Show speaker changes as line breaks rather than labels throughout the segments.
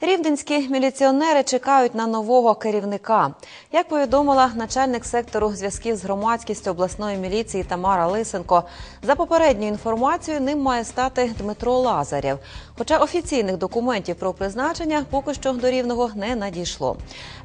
Рівненські міліціонери чекають на нового керівника. Як повідомила начальник сектору зв'язків з громадськістю обласної міліції Тамара Лисенко, за попередньою інформацією ним має стати Дмитро Лазарєв. Хоча офіційних документів про призначення поки що до рівного не надійшло.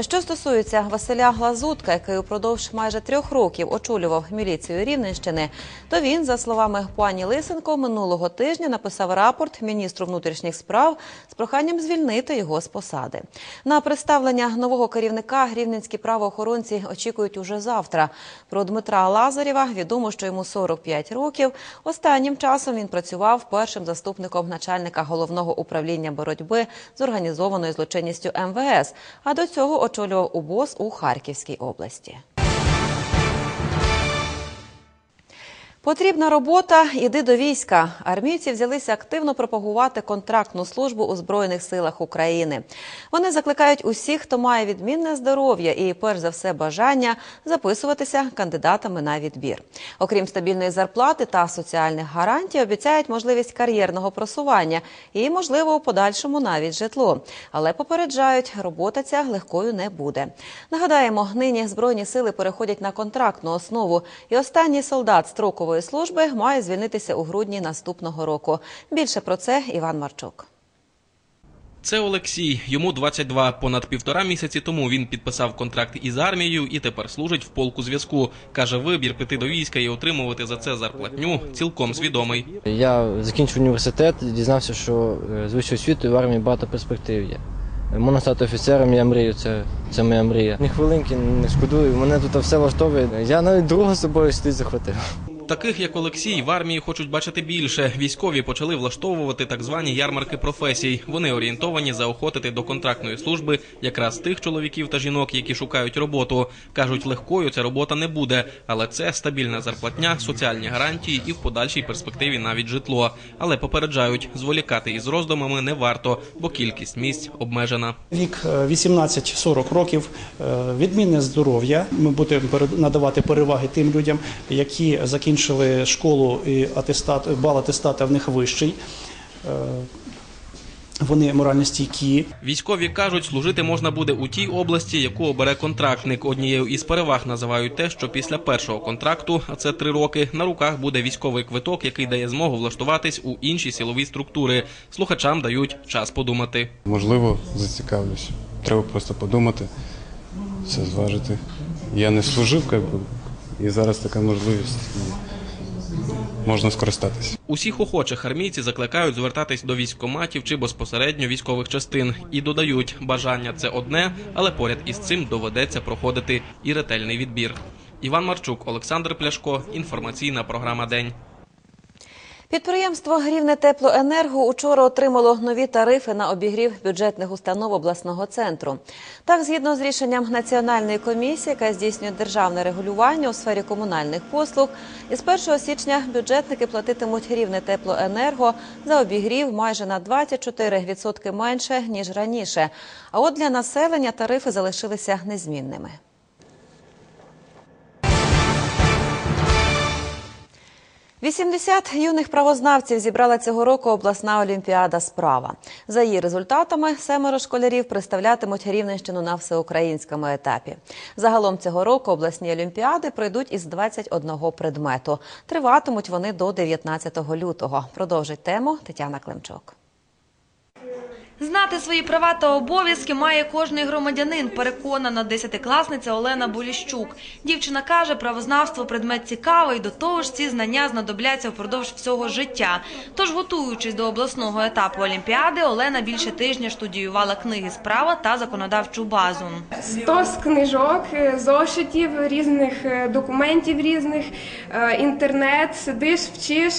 Що стосується Василя Глазутка, який упродовж майже трьох років очолював міліцію Рівненщини, то він, за словами пані Лисенко, минулого тижня написав рапорт міністру внутрішніх справ з проханням звільнити його з посади. На представлення нового керівника рівненські правоохоронці очікують уже завтра. Про Дмитра Лазарєва відомо, що йому 45 років. Останнім часом він працював першим заступником начальника головного управління боротьби з організованою злочинністю МВС. А до цього очолював УБОС у Харківській області. Потрібна робота, іди до війська. Армійці взялися активно пропагувати контрактну службу у збройних силах України. Вони закликають усіх, хто має відмінне здоров'я і, перш за все, бажання записуватися кандидатами на відбір. Окрім стабільної зарплати та соціальних гарантій, обіцяють можливість кар'єрного просування і, можливо, у подальшому навіть житло. Але попереджають, робота ця легкою не буде. Нагадаємо, нині збройні сили переходять на контрактну основу, і останній солдат строкової служби має звільнитися у грудні наступного року. Більше про це Іван Марчук.
Це Олексій. Йому 22. Понад півтора місяці тому він підписав контракт із армією і тепер служить в полку зв'язку. Каже, вибір піти до війська і отримувати за це зарплатню цілком свідомий.
Я закінчив університет, дізнався, що е, з вищою освітою в армії багато перспектив є. Можна стати офіцером, я мрію, це, це моя мрія. Ні хвилинки не шкодую, мене тут все влаштовує. Я навіть друга з собою сюди захватив.
Таких як Олексій в армії хочуть бачити більше. Військові почали влаштовувати так звані ярмарки професій. Вони орієнтовані заохотити до контрактної служби якраз тих чоловіків та жінок, які шукають роботу. кажуть, легкою ця робота не буде, але це стабільна зарплатня, соціальні гарантії і в подальшій перспективі навіть житло. Але попереджають, зволікати із роздумами не варто, бо кількість місць обмежена.
Вік е, 18-40 років, е, відмінне здоров'я. Ми будемо надавати переваги тим людям, які закінчили школу і атестат, бал атестата в них вищий. Е, Вони морально стійкі.
Військові кажуть, служити можна буде у тій області, яку обере контрактник. Однією із переваг називають те, що після першого контракту, а це три роки, на руках буде військовий квиток, який дає змогу влаштуватись у інші силові структури. Слухачам дають час подумати.
Можливо, зацікавлюсь. Треба просто подумати, все зважити. Я не служив, як би, і зараз така можливість. Можна скористатися.
Усіх охочих армійці закликають звертатись до військкоматів чи безпосередньо військових частин і додають, бажання це одне, але поряд із цим доведеться проходити і ретельний відбір. Іван Марчук, Олександр Пляшко. Інформаційна програма День.
Підприємство Рівне Теплоенерго учора отримало нові тарифи на обігрів бюджетних установ обласного центру. Так, згідно з рішенням Національної комісії, яка здійснює державне регулювання у сфері комунальних послуг, із 1 січня бюджетники платитимуть Рівне Теплоенерго за обігрів майже на 24% менше ніж раніше. А от для населення тарифи залишилися незмінними. Вісімдесят юних правознавців зібрала цього року обласна олімпіада справа. За її результатами семеро школярів представлятимуть Рівненщину на всеукраїнському етапі. Загалом цього року обласні олімпіади пройдуть із 21 предмету. Триватимуть вони до 19 лютого. Продовжить тему Тетяна Климчук.
Знати свої права та обов'язки має кожний громадянин, переконана десятикласниця Олена Буліщук. Дівчина каже, правознавство предмет цікавий, до того ж ці знання знадобляться впродовж всього життя. Тож, готуючись до обласного етапу Олімпіади, Олена більше тижня студіювала книги з права та законодавчу базу.
Стос книжок, е, зошитів, різних е, документів різних, е, інтернет, сидиш, вчиш,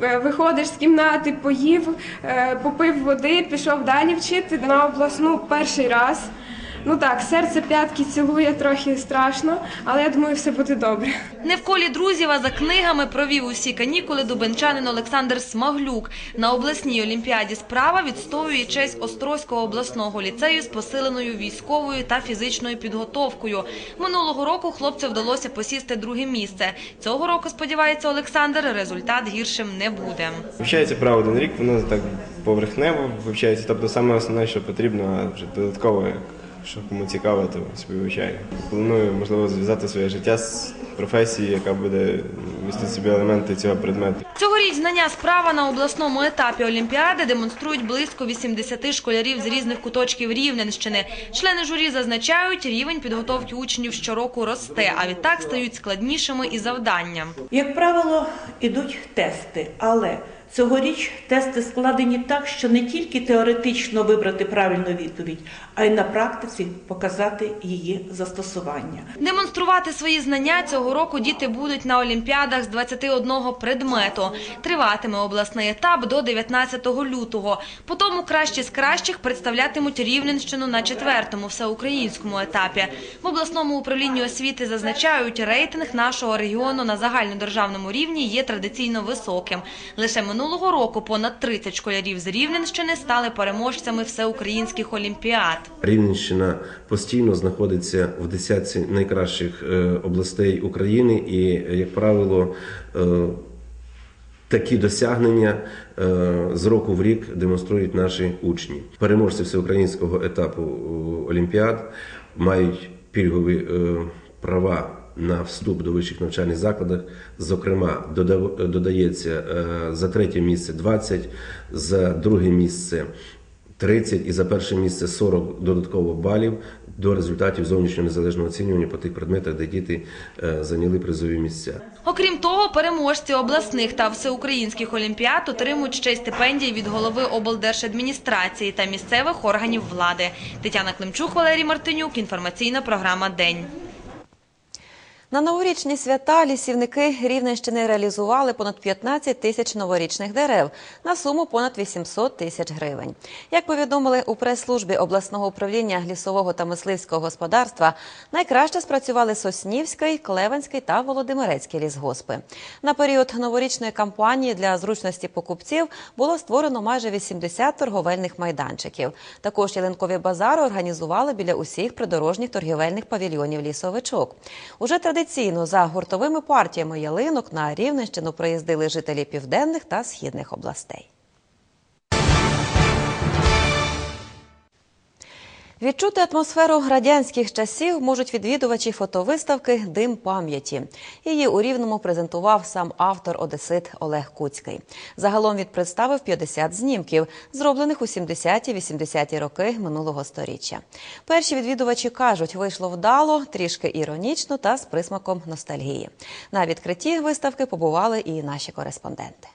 виходиш з кімнати, поїв, е, попив води, пішов далі вчити на обласну перший раз. Ну так, серце п'ятки цілує трохи страшно, але я думаю, все буде добре.
Не в колі друзів, а за книгами провів усі канікули дубенчанин Олександр Смаглюк. На обласній олімпіаді справа відстоює честь Острозького обласного ліцею з посиленою військовою та фізичною підготовкою. Минулого року хлопцю вдалося посісти друге місце. Цього року, сподівається Олександр, результат гіршим не буде.
Вивчається право один рік, воно так поверхнево вивчається. Тобто саме основне, що потрібно, а вже додатково, як що кому цікаво, то собі вивчає. Планую, можливо, зв'язати своє життя з професією, яка буде містити собі елементи цього предмету.
Цьогоріч знання справа на обласному етапі Олімпіади демонструють близько 80 школярів з різних куточків Рівненщини. Члени журі зазначають, рівень підготовки учнів щороку росте, а відтак стають складнішими і завдання.
Як правило, ідуть тести, але цьогоріч тести складені так, що не тільки теоретично вибрати правильну відповідь, а й на практиці показати її застосування.
Демонструвати свої знання цього року діти будуть на олімпіадах з 21 предмету. Триватиме обласний етап до 19 лютого. Потім кращі з кращих представлятимуть Рівненщину на четвертому всеукраїнському етапі. В обласному управлінні освіти зазначають, рейтинг нашого регіону на загальнодержавному рівні є традиційно високим. Лише минулого року понад 30 школярів з Рівненщини стали переможцями всеукраїнських олімпіад.
Рівненщина постійно знаходиться в десятці найкращих е, областей України, і, як правило, е, такі досягнення е, з року в рік демонструють наші учні. Переможці всеукраїнського етапу е, Олімпіад мають пільгові е, права. На вступ до вищих навчальних закладів, зокрема, додається е, за третє місце 20, за друге місце 30 і за перше місце 40 додатково балів до результатів зовнішнього незалежного оцінювання по тих предметах, де діти е, зайняли призові місця.
Окрім того, переможці обласних та всеукраїнських олімпіад отримують ще й стипендії від голови облдержадміністрації та місцевих органів влади. Тетяна Климчук, Валерій Мартинюк. Інформаційна програма День.
На новорічні свята лісівники Рівненщини реалізували понад 15 тисяч новорічних дерев на суму понад 800 тисяч гривень. Як повідомили у прес-службі обласного управління лісового та мисливського господарства, найкраще спрацювали Соснівський, Клевенський та Володимирецький лісгоспи. На період новорічної кампанії для зручності покупців було створено майже 80 торговельних майданчиків. Також ялинкові базари організували біля усіх придорожніх торгівельних павільйонів лісовичок. Уже традиційно за гуртовими партіями ялинок на Рівненщину приїздили жителі південних та східних областей. Відчути атмосферу радянських часів можуть відвідувачі фотовиставки Дим пам'яті. Її у Рівному презентував сам автор Одесит Олег Куцький. Загалом він представив 50 знімків, зроблених у 70-80-ті роки минулого сторіччя. Перші відвідувачі кажуть, вийшло вдало, трішки іронічно та з присмаком ностальгії. На відкритті виставки побували і наші кореспонденти.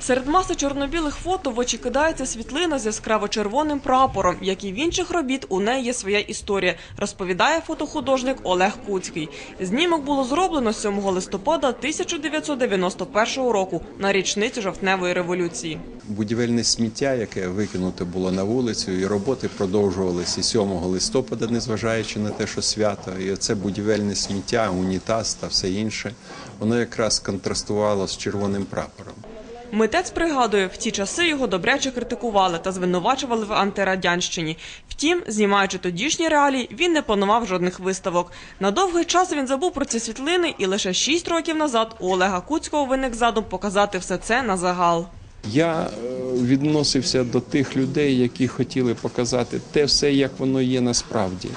Серед маси чорно-білих фото в очі кидається світлина з яскраво-червоним прапором, як і в інших робіт, у неї є своя історія, розповідає фотохудожник Олег Куцький. Знімок було зроблено 7 листопада 1991 року на річницю жовтневої революції.
Будівельне сміття, яке викинуте було на вулицю, і роботи продовжувалися 7 листопада, незважаючи на те, що свято. І це будівельне сміття, унітаз та все інше, воно якраз контрастувало з червоним прапором.
Митець пригадує, в ті часи його добряче критикували та звинувачували в антирадянщині. Втім, знімаючи тодішні реалії, він не планував жодних виставок. На довгий час він забув про ці світлини, і лише шість років назад у Олега Куцького виник задум показати все це на загал.
Я е, відносився до тих людей, які хотіли показати те все, як воно є насправді,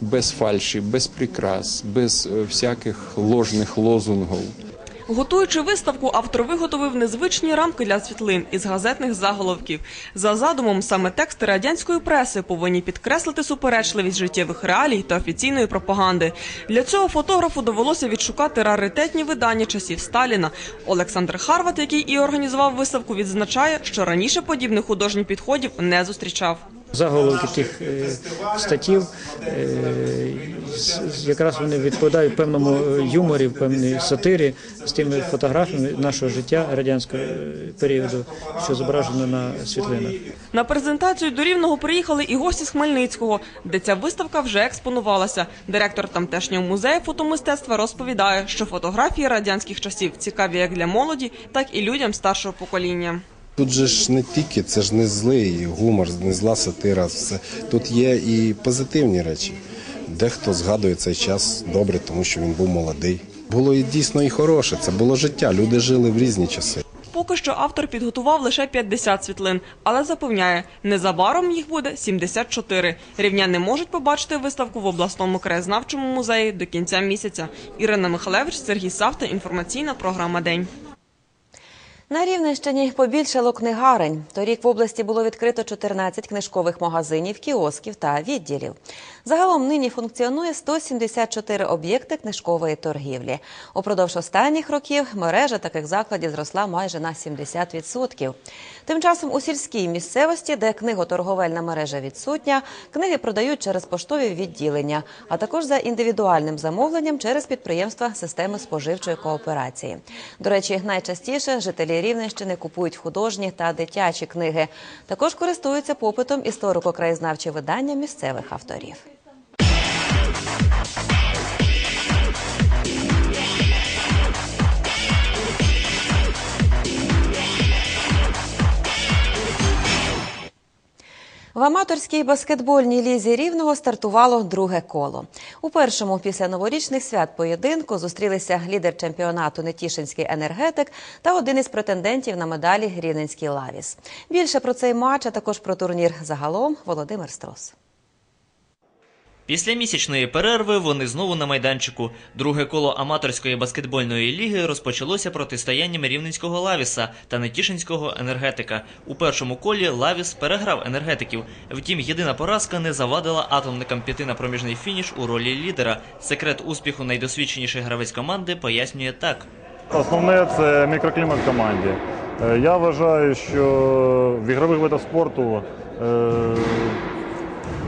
без фальші, без прикрас, без е, всяких ложних лозунгів.
Готуючи виставку, автор виготовив незвичні рамки для світлин із газетних заголовків. За задумом, саме тексти радянської преси повинні підкреслити суперечливість життєвих реалій та офіційної пропаганди. Для цього фотографу довелося відшукати раритетні видання часів Сталіна. Олександр Харват, який і організував виставку, відзначає, що раніше подібних художніх підходів не зустрічав.
Заголовки таких е, статтів е, якраз вони відповідають певному е, юморі, певній сатирі з тими фотографіями нашого життя радянського періоду, що зображено на світлинах.
На презентацію до Рівного приїхали і гості з Хмельницького, де ця виставка вже експонувалася. Директор тамтешнього музею фотомистецтва розповідає, що фотографії радянських часів цікаві як для молоді, так і людям старшого покоління.
Тут же ж не тільки, це ж не злий гумор, не зла сатира. Все. Тут є і позитивні речі. Дехто згадує цей час добре, тому що він був молодий. Було і дійсно і хороше, це було життя. Люди жили в різні часи.
Поки що автор підготував лише 50 світлин, але запевняє, незабаром їх буде 74. Рівняни можуть побачити виставку в обласному краєзнавчому музеї до кінця місяця. Ірина Михалевич, Сергій Савта, інформаційна програма День.
На Рівненщині побільшало книгарень. Торік в області було відкрито 14 книжкових магазинів, кіосків та відділів. Загалом нині функціонує 174 об'єкти книжкової торгівлі. Упродовж останніх років мережа таких закладів зросла майже на 70%. Тим часом у сільській місцевості, де книготорговельна мережа відсутня, книги продають через поштові відділення, а також за індивідуальним замовленням через підприємства системи споживчої кооперації. До речі, найчастіше жителі Рівненщини купують художні та дитячі книги. Також користуються попитом історико-краєзнавчі видання місцевих авторів. В аматорській баскетбольній лізі рівного стартувало друге коло. У першому після новорічних свят поєдинку зустрілися лідер чемпіонату Нетішинський енергетик та один із претендентів на медалі Рівненський лавіс. Більше про цей матч, а також про турнір загалом Володимир Строс.
Після місячної перерви вони знову на майданчику. Друге коло аматорської баскетбольної ліги розпочалося протистоянням рівненського Лавіса та Нетішинського енергетика. У першому колі Лавіс переграв енергетиків. Втім, єдина поразка не завадила атомникам піти на проміжний фініш у ролі лідера. Секрет успіху найдосвідченіший гравець команди пояснює так.
Основне це мікроклімат команді. Е, Я вважаю, що в ігрових видах спорту е,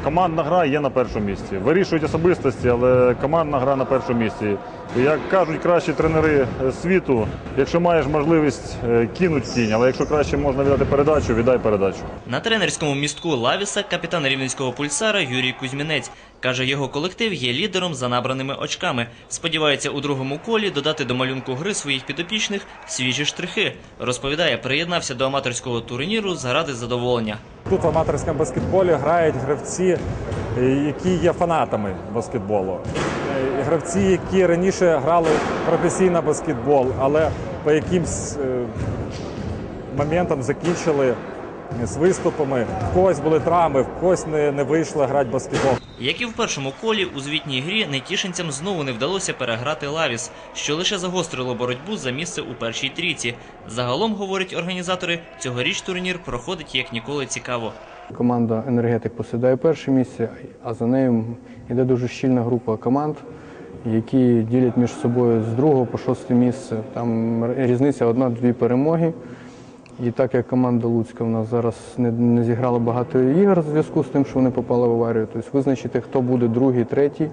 командна гра є на першому місці. Вирішують особистості, але командна гра на першому місці. Як кажуть кращі тренери е, світу, якщо маєш можливість е, кинуть тінь, але якщо краще можна віддати передачу, віддай передачу.
На тренерському містку Лавіса капітан рівненського пульсара Юрій Кузьмінець каже, його колектив є лідером за набраними очками. Сподівається у другому колі додати до малюнку гри своїх підопічних свіжі штрихи. Розповідає, приєднався до аматорського турніру заради задоволення.
Тут в аматорському баскетболі грають гравці, е, які є фанатами баскетболу. Е, Гравці, які раніше грали професійно баскетбол, але по якимсь е, моментам закінчили з виступами. В когось були травми, в когось не, не вийшло грати баскетбол.
Як і в першому колі, у звітній грі нетішинцям знову не вдалося переграти Лавіс, що лише загострило боротьбу за місце у першій трійці. Загалом, говорять організатори, цьогоріч турнір проходить як ніколи цікаво.
Команда енергетик посідає перше місце, а за нею йде дуже щільна група команд, які ділять між собою з другого по шосте місце. Там різниця одна-дві перемоги. І так як команда Луцька в нас зараз не, не зіграла багато ігор в зв'язку з тим, що вони попали в аварію, тобто визначити, хто буде другий, третій,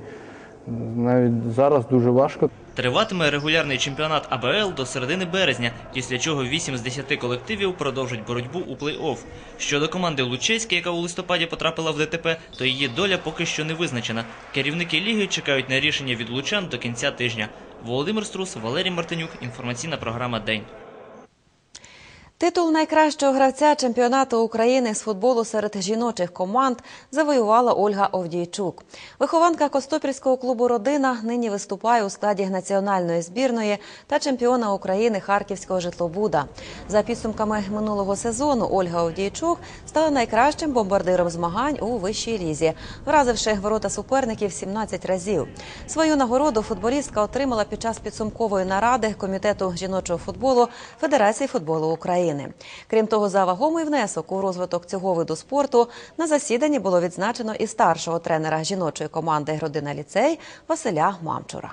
навіть зараз дуже важко.
Триватиме регулярний чемпіонат АБЛ до середини березня, після чого 8 з 10 колективів продовжать боротьбу у плей-офф. Щодо команди Лучеська, яка у листопаді потрапила в ДТП, то її доля поки що не визначена. Керівники ліги чекають на рішення від лучан до кінця тижня. Володимир Струс, Валерій Мартинюк, інформаційна програма День.
Титул найкращого гравця чемпіонату України з футболу серед жіночих команд завоювала Ольга Овдійчук. Вихованка Костопільського клубу Родина нині виступає у складі національної збірної та чемпіона України Харківського житлобуда. За підсумками минулого сезону Ольга Овдійчук стала найкращим бомбардиром змагань у вищій лізі, вразивши ворота суперників 17 разів. Свою нагороду футболістка отримала під час підсумкової наради комітету жіночого футболу Федерації футболу України. Крім того, за вагомий внесок у розвиток цього виду спорту на засіданні було відзначено і старшого тренера жіночої команди Родина ліцей Василя Мамчура.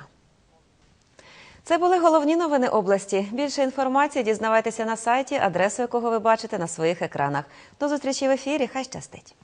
Це були головні новини області. Більше інформації дізнавайтеся на сайті, адресу якого ви бачите на своїх екранах. До зустрічі в ефірі. Хай щастить.